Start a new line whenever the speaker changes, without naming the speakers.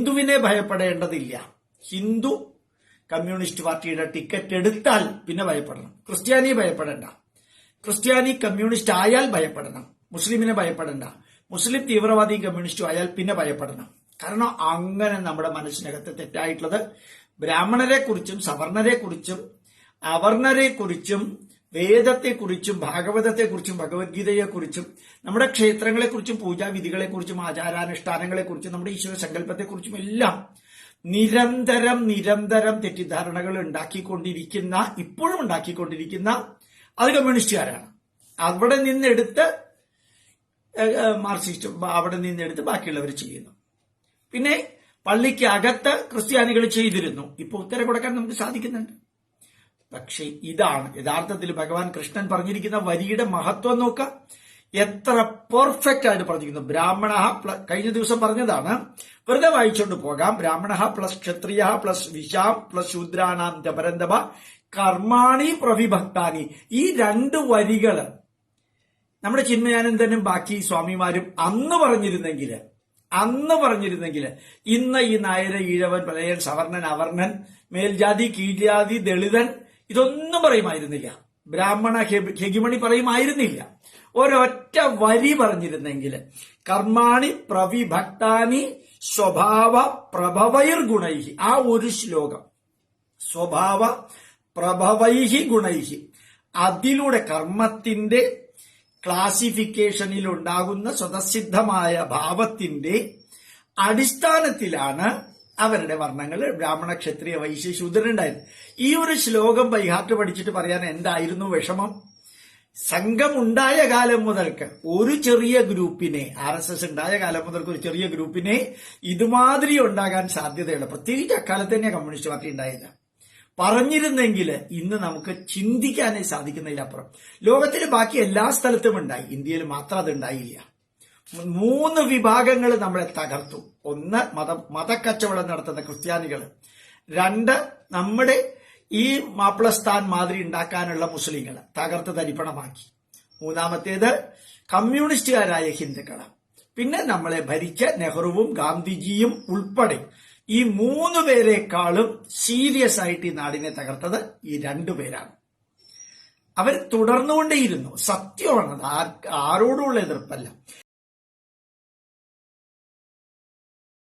ഹിന്ദുവിനെ ഭയപ്പെടേണ്ടതില്ല. ഹിന്ദു കമ്മ്യൂണിസ്റ്റ് പാർട്ടിയുടെ ടിക്കറ്റ് എടുത്താൽ പിന്നെ ഭയപ്പെടണം. ക്രിസ്ത്യാനി ഭയപ്പെടേണ്ട. ക്രിസ്ത്യാനി കമ്മ്യൂണിസ്റ്റ് ആയാൽ ഭയപ്പെടണം. മുസ്ലിമിനെ ഭയപ്പെടേണ്ട. മുസ്ലിം തീവ്രവാദി കമ്മ്യൂണിസ്റ്റും ആയാൽ പിന്നെ ഭയപ്പെടണം. കാരണം അങ്ങനെ നമ്മുടെ മനസ്സിനകത്ത് തെറ്റായിട്ടുള്ളത് ബ്രാഹ്മണരെ കുറിച്ചും സവർണരെ കുറിച്ചും അവർണരെ കുറിച്ചും വേദത്തെക്കുറിച്ചും ഭാഗവതത്തെക്കുറിച്ചും ഭഗവത്ഗീതയെക്കുറിച്ചും നമ്മുടെ ക്ഷേത്രങ്ങളെക്കുറിച്ചും പൂജാവിധികളെക്കുറിച്ചും ആചാരാനുഷ്ഠാനങ്ങളെക്കുറിച്ചും നമ്മുടെ ഈശ്വര സങ്കല്പത്തെക്കുറിച്ചും എല്ലാം നിരന്തരം നിരന്തരം തെറ്റിദ്ധാരണകൾ ഉണ്ടാക്കിക്കൊണ്ടിരിക്കുന്ന ഇപ്പോഴും ഉണ്ടാക്കിക്കൊണ്ടിരിക്കുന്ന അത് കമ്മ്യൂണിസ്റ്റുകാരാണ്. അവിടെ നിന്നെടുത്ത് മാർക്സിസ്റ്റ് അവിടെ നിന്നെടുത്ത് ബാക്കിയുള്ളവർ ചെയ്യുന്നു. പിന്നെ പള്ളിക്ക് അകത്ത് ക്രിസ്ത്യാനികൾ ചെയ്തിരുന്നു. ഇപ്പൊ ഉത്തരം കൊടുക്കാൻ നമുക്ക് സാധിക്കുന്നുണ്ട്. പക്ഷെ ഇതാണ്. യഥാർത്ഥത്തിൽ ഭഗവാൻ കൃഷ്ണൻ പറഞ്ഞിരിക്കുന്ന വരിയുടെ മഹത്വം നോക്കുക എത്ര പെർഫെക്റ്റ് ആയിട്ട് പറഞ്ഞിരിക്കുന്നു. ബ്രാഹ്മണ കഴിഞ്ഞ ദിവസം പറഞ്ഞതാണ്. വെറുതെ വായിച്ചുകൊണ്ട് പോകാം. ബ്രാഹ്മണ പ്ലസ് ക്ഷത്രിയ പ്ലസ് വിശാം പ്ലസ് ശൂദ്രാണാം ജപരന്തഭ കർമാണി പ്രവിഭക്താനി. ഈ രണ്ട് വരികൾ നമ്മുടെ ചിന്മയാനന്ദനും ബാക്കി സ്വാമിമാരും അന്ന് പറഞ്ഞിരുന്നെങ്കിൽ അന്ന് പറഞ്ഞിരുന്നെങ്കിൽ ഇന്ന് ഈ നായര ഈഴവൻ പലയൻ സവർണൻ അവർണൻ മേൽജാതി കീഴ്ജാതി ദളിതൻ ഇതൊന്നും പറയുമായിരുന്നില്ല. ബ്രാഹ്മണ ഹെഗിമണി പറയുമായിരുന്നില്ല. ഒരൊറ്റ വരി പറഞ്ഞിരുന്നെങ്കിൽ കർമാണി പ്രവിഭക്താനി സ്വഭാവ പ്രഭവൈർ ഗുണൈഹി ആ ഒരു ശ്ലോകം. സ്വഭാവ പ്രഭവൈഹി ഗുണൈഹി. അതിലൂടെ കർമ്മത്തിന്റെ ക്ലാസിഫിക്കേഷനിൽ ഉണ്ടാകുന്ന സ്വതസിദ്ധമായ ഭാവത്തിന്റെ അടിസ്ഥാനത്തിലാണ് അവരുടെ വർണങ്ങൾ ബ്രാഹ്മണ ക്ഷത്രിയ വൈശ്യ ശൂദ്രനുണ്ടായിരുന്നു. ഈ ഒരു ശ്ലോകം ബൈഹാർട്ട് പഠിച്ചിട്ട് പറയാൻ എന്തായിരുന്നു വിഷമം? സംഘം ഉണ്ടായ കാലം മുതൽക്ക് ഒരു ചെറിയ ഗ്രൂപ്പിനെ ആർ എസ് എസ് ഉണ്ടായ കാലം മുതൽക്ക് ഒരു ചെറിയ ഗ്രൂപ്പിനെ ഇതുമാതിരി ഉണ്ടാകാൻ സാധ്യതയുണ്ട്. പ്രത്യേകിച്ച് അക്കാലത്ത് തന്നെ കമ്മ്യൂണിസ്റ്റ് പാർട്ടി ഉണ്ടായില്ല. പറഞ്ഞിരുന്നെങ്കിൽ ഇന്ന് നമുക്ക് ചിന്തിക്കാനേ സാധിക്കുന്നതിലപ്പുറം ലോകത്തിലെ ബാക്കി എല്ലാ സ്ഥലത്തും ഉണ്ടായി. ഇന്ത്യയിൽ മാത്രം അത് ഉണ്ടായില്ല. മൂന്ന് വിഭാഗങ്ങൾ നമ്മളെ തകർത്തു. ഒന്ന് മത മതക്കച്ചവടം നടത്തുന്ന ക്രിസ്ത്യാനികൾ രണ്ട് നമ്മുടെ ഈ മാപ്പിളസ്ഥാൻ മാതിരി ഉണ്ടാക്കാനുള്ള മുസ്ലിങ്ങൾ തകർത്ത് തരിപ്പണമാക്കി. മൂന്നാമത്തേത് കമ്മ്യൂണിസ്റ്റുകാരായ ഹിന്ദുക്കൾ പിന്നെ നമ്മളെ ഭരിച്ച നെഹ്റുവും ഗാന്ധിജിയും ഉൾപ്പെടെ ഈ മൂന്ന് പേരെക്കാളും സീരിയസ് ആയിട്ട് ഈ നാടിനെ തകർത്തത് ഈ രണ്ടു പേരാണ്. അവർ തുടർന്നുകൊണ്ടേയിരുന്നു. സത്യമാണ് ആരോടുള്ള എതിർപ്പല്ല.